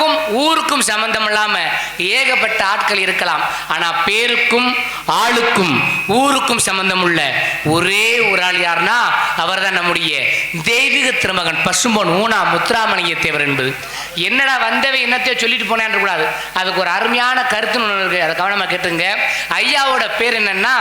ஆளுக்கும் ஊருக்கும் சம்பந்தம் இல்லாம ஏகப்பட்ட ஆட்கள் இருக்கலாம். ஆனா பேருக்கும் ஆளுக்கும் ஊருக்கும் சம்பந்தம் உள்ள ஒரே ஒரு ஆள் யாருன்னா அவர்தான் நம்முடைய தெய்வீக திருமகன் பசும்பொன் ஊனா முத்துராமலிங்க தேவர் என்பது. என்னடா வந்தவை என்னத்தையோ சொல்லிட்டு போனேன் கூடாது அதுக்கு ஒரு அருமையான கருத்து ஒன்று இருக்கு. அதை கவனமா கேட்டுங்க. ஐயாவோட பேர் என்னன்னா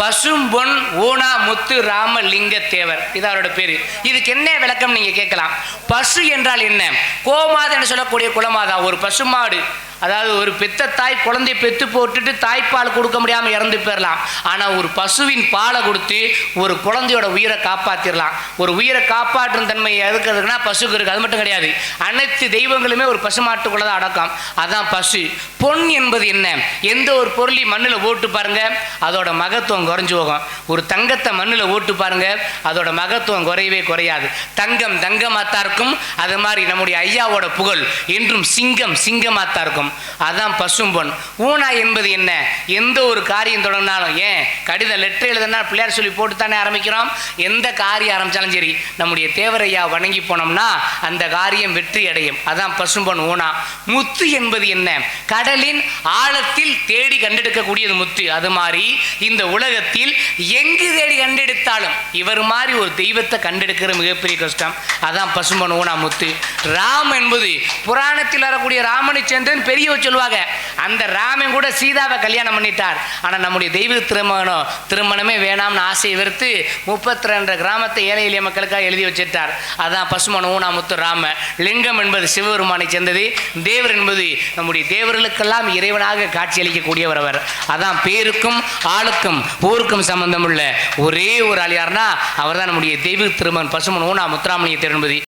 பசும்பொன் ஊனா முத்து ராமலிங்க தேவர். இது அவரோட பேர். இதுக்கு என்ன விளக்கம் நீங்கள் கேட்கலாம்? பசு என்றால் என்ன? கோமாதன்னு சொல்லக்கூடிய குலமாதா. ஒரு பசுமாடு அதாவது ஒரு பெத்த தாய் குழந்தை பெத்து போட்டுட்டு தாய்ப்பால் கொடுக்க முடியாமல் இறந்து போயிடலாம் ஆனால் ஒரு பசுவின் பாலை கொடுத்து ஒரு குழந்தையோட உயிரை காப்பாற்றிடலாம் ஒரு உயிரை காப்பாற்றும் தன்மை எதுக்கிறதுக்குன்னா பசுக்கு இருக்குது அது மட்டும் கிடையாது. அனைத்து தெய்வங்களுமே ஒரு பசுமாட்டுக்குள்ள தான் அடக்கம். அதான் பசு. பொன் என்பது என்ன? எந்த ஒரு பொருளையும் மண்ணில் ஓட்டு பாருங்க அதோட மகத்துவம் குறைஞ்சு போகும். ஒரு தங்கத்தை மண்ணில் ஓட்டு பாருங்க அதோட மகத்துவம் குறையவே குறையாது. தங்கம் தங்கமாத்தான் இருக்கும். அது மாதிரி நம்முடைய ஐயாவோட புகழ் என்றும் சிங்கம் சிங்கமாத்தான் இருக்கும். அதான் பசும்பொன் ஊனா என்பது என்ன? எந்த ஒரு காரியம் தொடங்கினாலும் ஏன்? கடிதம் லெட்டர் எழுதுனா பிள்ளையார் சொல்லி போட்டு தானே ஆரம்பிக்கிறோம்? எந்த காரியம் ஆரம்பித்தாலும் சரி நம்முடைய தேவரையா வணங்கி போனோம்னா அந்த காரியம் வெற்றி அடையும். அதான் பசும்பொன் ஊனா. முத்து என்பது என்ன? கடலின் ஆழத்தில் தேடி கண்டெடுக்கக்கூடியது முத்து. அது மாதிரி இந்த உலகத்தில் எங்கு தேடி கண்டெடுத்தாலும் இவர் மாதிரி ஒரு தெய்வத்தை கண்டெடுக்கிற மிகப்பெரிய கஷ்டம். அதான் பசும்பொன் ஊனா முத்து. ராம் என்பது புராணத்தில் வரக்கூடிய ராமனை சேர்ந்தன் பெரியவ சொல்லுவாங்க அந்த ராமன் கூட சீதாவை கல்யாணம் பண்ணிட்டார். ஆனால் நம்முடைய தெய்வ திருமணம் திருமணமே வேணாம்னு ஆசையை வெறுத்து முப்பத்தி ரெண்டு கிராமத்தை ஏழை எளிய மக்களுக்காக எழுதி வச்சிட்டார் அதான் பசுமன் ஊனாமுத்து ராம. லிங்கம் என்பது சிவபெருமானை சேர்ந்தது. தேவர் என்பது நம்முடைய தேவர்களுக்கெல்லாம் இறைவனாக காட்சியளிக்கக்கூடியவர் அவர். அதான் பேருக்கும் ஆளுக்கும் ஊருக்கும் சம்பந்தம் உள்ள ஒரே ஒரு ஆள் யாருன்னா அவர் தான் நம்முடைய தெய்வ திருமன் பசுமன் ஊனா முத்துராமலிங்க தேவர்